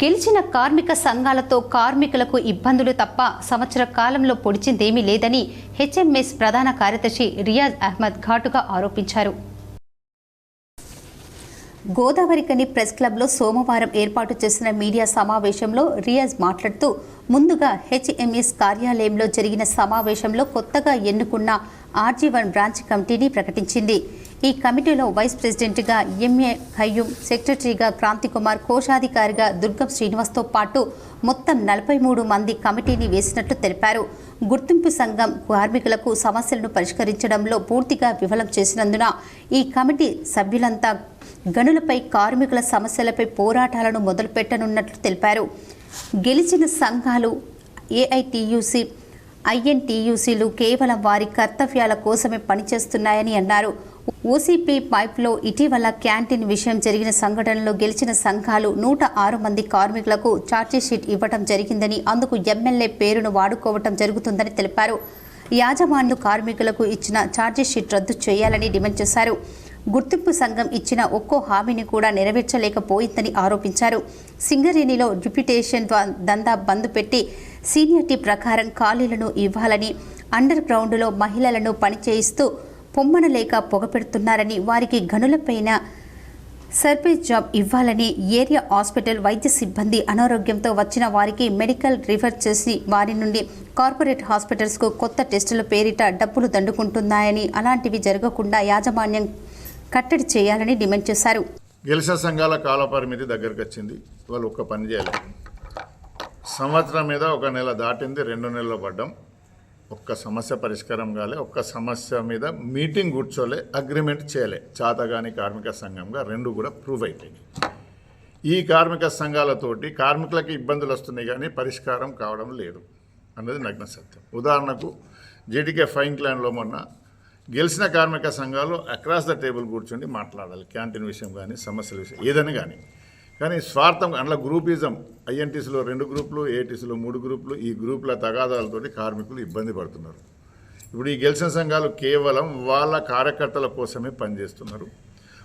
గెలిచిన కార్మిక సంఘాలతో కార్మికులకు ఇబ్బందులు తప్ప సంవత్సర కాలంలో పొడిచిందేమీ లేదని హెచ్ఎంఎస్ ప్రధాన కార్యదర్శి రియాజ్ అహ్మద్ ఘాటుగా ఆరోపించారు. గోదావరికని ప్రెస్ క్లబ్లో సోమవారం ఏర్పాటు చేసిన మీడియా సమావేశంలో రియాజ్ మాట్లాడుతూ ముందుగా హెచ్ఎంఎస్ కార్యాలయంలో జరిగిన సమావేశంలో కొత్తగా ఎన్నుకున్న ఆర్జీ వన్ బ్రాంచ్ కమిటీని ప్రకటించింది. ఈ కమిటీలో వైస్ ప్రెసిడెంట్గా ఎంఏ ఖయ్యూం సెక్రటరీగా క్రాంతికుమార్ కోశాధికారిగా దుర్గం శ్రీనివాస్తో పాటు మొత్తం నలభై మూడు మంది కమిటీని వేసినట్లు తెలిపారు. గుర్తింపు సంఘం కార్మికులకు సమస్యలను పరిష్కరించడంలో పూర్తిగా విఫలం చేసినందున ఈ కమిటీ సభ్యులంతా గనులపై కార్మికుల సమస్యలపై పోరాటాలను మొదలుపెట్టనున్నట్లు తెలిపారు. గెలిచిన సంఘాలు ఏఐటియుసి ఐఎన్టీయూసీలు కేవలం వారి కర్తవ్యాల కోసమే పనిచేస్తున్నాయని అన్నారు. ఓసీపీ పైప్లో ఇటీవల క్యాంటీన్ విషయం జరిగిన సంఘటనలో గెలిచిన సంఘాలు నూట ఆరు మంది కార్మికులకు ఛార్జీషీట్ ఇవ్వటం జరిగిందని అందుకు ఎమ్మెల్యే పేరును వాడుకోవటం జరుగుతుందని తెలిపారు. యాజమాన్లు కార్మికులకు ఇచ్చిన ఛార్జీషీట్ రద్దు చేయాలని డిమాండ్ చేశారు. గుర్తింపు సంఘం ఇచ్చిన ఒక్కో హామీని కూడా నెరవేర్చలేకపోయిందని ఆరోపించారు. సింగరేణిలో డిప్యుటేషన్ దందా బంద్ పెట్టి సీనియర్టీ ప్రకారం ఖాళీలను ఇవ్వాలని అండర్ గ్రౌండ్లో మహిళలను పనిచేయిస్తూ పొమ్మన లేక పొగపెడుతున్నారని వారికి గనులపైన సర్వే జాబ్ ఇవ్వాలని ఏరియా హాస్పిటల్ వైద్య సిబ్బంది అనారోగ్యంతో వచ్చిన వారికి మెడికల్ రిఫర్ చేసి వారి నుండి కార్పొరేట్ హాస్పిటల్స్కు కొత్త టెస్టుల పేరిట డబ్బులు దండుకుంటున్నాయని అలాంటివి జరగకుండా యాజమాన్యం కట్టడి చేయాలని డిమాండ్ చేశారు. గెలిచిన సంఘాల కాలపరిమితి దగ్గరికి వచ్చింది. వాళ్ళు ఒక్క పని చేయాలి. సంవత్సరం మీద ఒక నెల దాటింది రెండు నెలలు పడ్డాం. ఒక్క సమస్య పరిష్కారం కాలే ఒక్క సమస్య మీద మీటింగ్ కూర్చోలే అగ్రిమెంట్ చేయలే. చాతగాని కార్మిక సంఘంగా రెండు కూడా ప్రూవ్ అయిపోయింది ఈ కార్మిక సంఘాలతోటి కార్మికులకు ఇబ్బందులు వస్తున్నాయి కానీ పరిష్కారం కావడం లేదు అన్నది నగ్న సత్యం. ఉదాహరణకు జేటీకే ఫైన్ క్లాన్లో మొన్న గెలిచిన కార్మిక సంఘాలు అక్రాస్ ద టేబుల్ కూర్చొని మాట్లాడాలి క్యాంటీన్ విషయం కానీ సమస్యల విషయం ఏదైనా కానీ. కానీ స్వార్థం అందులో గ్రూపిజం. ఐఎన్టీసీలో రెండు గ్రూపులు ఏటీసీలో మూడు గ్రూపులు ఈ గ్రూపుల తగాదాలతోటి కార్మికులు ఇబ్బంది పడుతున్నారు. ఇప్పుడు ఈ గెలిచిన సంఘాలు కేవలం వాళ్ళ కార్యకర్తల కోసమే పనిచేస్తున్నారు.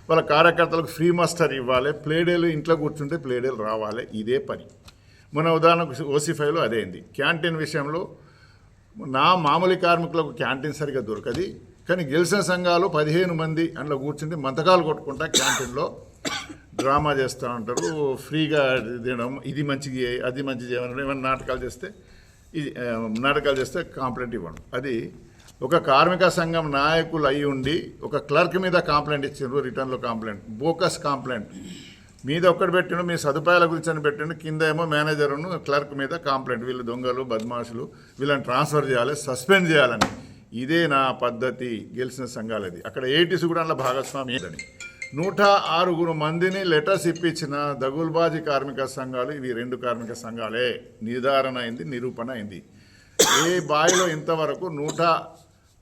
వాళ్ళ కార్యకర్తలకు ఫ్రీ మాస్టర్ ఇవ్వాలి ప్లేడేలు ఇంట్లో కూర్చుంటే ప్లేడేలు రావాలి ఇదే పని. మన ఉదాహరణకు ఓసిఫైలో అదే అయింది. క్యాంటీన్ విషయంలో నా మామూలు కార్మికులకు క్యాంటీన్ సరిగా దొరకది కానీ గెలిచిన సంఘాలు పదిహేను మంది అందులో కూర్చుంటే మంతకాలు కొట్టుకుంటా క్యాంటీన్లో డ్రామా చేస్తూ ఉంటారు ఫ్రీగా తినడం ఇది మంచిది అది మంచిది చేయమని ఏమైనా నాటకాలు చేస్తే ఇది నాటకాలు చేస్తే కాంప్లైంట్ ఇవ్వడం అది ఒక కార్మిక సంఘం నాయకులు అయి ఉండి ఒక క్లర్క్ మీద కాంప్లైంట్ ఇచ్చిండ్రు రిటర్న్లో కాంప్లైంట్ బోకస్ కాంప్లైంట్ మీద ఒక్కటి పెట్టిండు మీ సదుపాయాల గురించి అని పెట్టిండు కింద ఏమో మేనేజర్ను క్లర్క్ మీద కాంప్లైంట్ వీళ్ళు దొంగలు బద్మాషులు వీళ్ళని ట్రాన్స్ఫర్ చేయాలి సస్పెండ్ చేయాలని. ఇదే నా పద్ధతి గెలిచిన సంఘాలది. అక్కడ ఏటీసీ కూడా అందులో భాగస్వామి అని నూట ఆరుగురు మందిని లెటర్స్ ఇప్పించిన దగుల్బాజీ కార్మిక సంఘాలు ఇవి రెండు కార్మిక సంఘాలే. నిర్ధారణ అయింది నిరూపణ అయింది. ఏ బాయిలో ఇంతవరకు నూట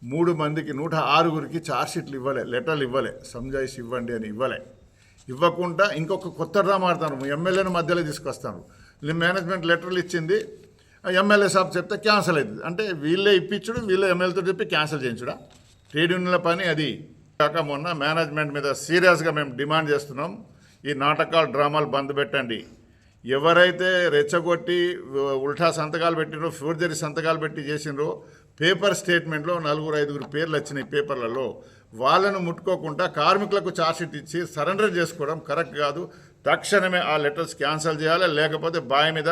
మూడు మందికి నూట ఆరుగురికి ఛార్జ్షీట్లు ఇవ్వలే లెటర్లు ఇవ్వలే సంజాయిషి ఇవ్వండి అని ఇవ్వలే. ఇవ్వకుండా ఇంకొక కొత్త డ్రామా ఆడతాను ఎమ్మెల్యేను మధ్యలో తీసుకొస్తాను మేనేజ్మెంట్ లెటర్లు ఇచ్చింది ఆ ఎమ్మెల్యే సాబ్ చెప్తే క్యాన్సిల్ అవుతుంది. అంటే వీళ్ళే ఇప్పించుడు వీళ్ళే ఎమ్మెల్యేతో చెప్పి క్యాన్సిల్ చేయించుడా? ట్రేడ్ యూనియన్ల పని అది. కాక మొన్న మేనేజ్మెంట్ మీద సీరియస్గా మేము డిమాండ్ చేస్తున్నాం. ఈ నాటకాలు డ్రామాలు బంద్ పెట్టండి. ఎవరైతే రెచ్చగొట్టి ఉల్టా సంతకాలు పెట్టినో ఫోర్జరీ సంతకాలు పెట్టి చేసినో పేపర్ స్టేట్మెంట్లో నలుగురు ఐదుగురు పేర్లు వచ్చినాయి పేపర్లలో. వాళ్ళను ముట్టుకోకుండా కార్మికులకు ఛార్జ్షీట్ ఇచ్చి సరెండర్ చేసుకోవడం కరెక్ట్ కాదు. తక్షణమే ఆ లెటర్స్ క్యాన్సిల్ చేయాలి. లేకపోతే బాయ్ మీద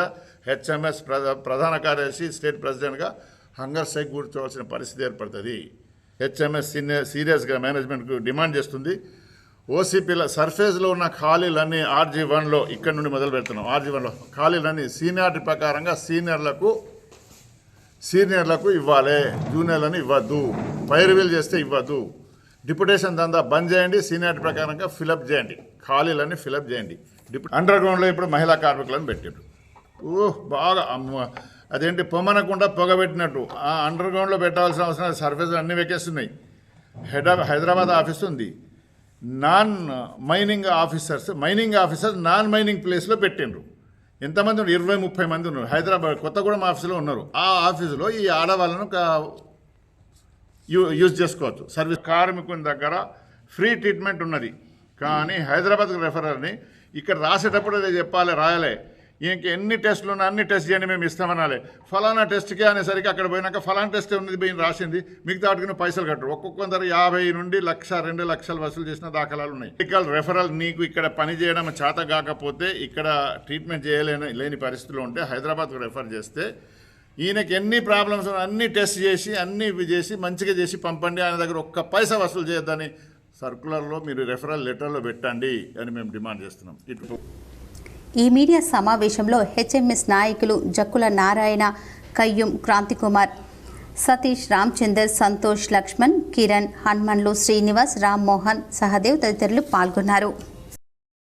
హెచ్ఎంఎస్ ప్రధా ప్రధాన కార్యదర్శి స్టేట్ ప్రెసిడెంట్గా హంగర్ స్ట్రైక్ కూర్చోవాల్సిన పరిస్థితి ఏర్పడుతుంది. హెచ్ఎంఎస్ సీనియర్ సీరియస్గా మేనేజ్మెంట్కు డిమాండ్ చేస్తుంది. ఓసీపీల సర్ఫేస్లో ఉన్న ఖాళీలన్నీ ఆర్జీ వన్లో ఇక్కడ నుండి మొదలు పెడుతున్నాం. ఆర్జీ వన్లో ఖాళీలన్నీ సీనియారిటీ ప్రకారంగా సీనియర్లకు సీనియర్లకు ఇవ్వాలి. జూనియర్లను ఇవ్వద్దు. పైరువీలు చేస్తే ఇవ్వద్దు. డిప్యుటేషన్ దందా బంద్ చేయండి. సీనియారిటీ ప్రకారంగా ఫిలప్ చేయండి. ఖాళీలన్నీ ఫిలప్ చేయండి. డిప్యూ అండర్ గ్రౌండ్లో ఇప్పుడు మహిళా కార్మికులను పెట్టారు ఓహ్ బాగా అమ్మ అదేంటి పొమ్మనకుండా పొగబెట్టినట్టు. ఆ అండర్ గ్రౌండ్లో పెట్టాల్సిన అవసరం సర్ఫేస్ అన్నీ వెకేస్తున్నాయి హెడ్ హైదరాబాద్ ఆఫీస్ ఉంది. Non mining officers mining officers non mining ప్లేస్లో పెట్టిండ్రు. ఎంతమంది ఉన్నారు? ఇరవై ముప్పై మంది ఉన్నారు. హైదరాబాద్ కొత్తగూడెం ఆఫీసులో ఉన్నారు. ఆ ఆఫీసులో ఈ ఆడవాళ్ళను యూ యూజ్ చేసుకోవచ్చు. సర్వీస్ కార్మికుని దగ్గర ఫ్రీ ట్రీట్మెంట్ ఉన్నది. కానీ హైదరాబాద్కి రెఫరర్ని ఇక్కడ రాసేటప్పుడు అదే చెప్పాలి రాయాలి. ఈయనకి ఎన్ని టెస్టులు ఉన్నా అన్ని టెస్ట్ చేయండి మేము ఇస్తామనాలి. ఫలానా టెస్ట్కి అనేసరికి అక్కడ పోయినాక ఫలానా టెస్ట్ ఉన్నది పోయిన రాసింది. మిగతా వాటికి పైసలు కట్టరు. ఒక్కొక్కరు యాభై నుండి లక్ష రెండు లక్షలు వసూలు చేసిన దాఖలాలు ఉన్నాయి. మెడికల్ రెఫరల్ నీకు ఇక్కడ పని చేయడం చేత కాకపోతే ఇక్కడ ట్రీట్మెంట్ చేయలేని లేని పరిస్థితులు ఉంటే హైదరాబాద్కు రెఫర్ చేస్తే ఈయనకి ఎన్ని ప్రాబ్లమ్స్ ఉన్నా అన్ని టెస్ట్ చేసి అన్ని చేసి మంచిగా చేసి పంపండి. ఆయన దగ్గర ఒక్క పైసా వసూలు చేయొద్దని సర్కులర్లో మీరు రెఫరల్ లెటర్లో పెట్టండి అని మేము డిమాండ్ చేస్తున్నాం. ఇటు ఈ మీడియా సమావేశంలో హెచ్ఎంఎస్ నాయకులు జక్కుల నారాయణ కయ్యూం క్రాంతికుమార్ సతీష్ రామచందర్ సంతోష్ లక్ష్మణ్ కిరణ్ హన్మన్లు శ్రీనివాస్ రామ్మోహన్ సహదేవ్ తదితరులు పాల్గొన్నారు.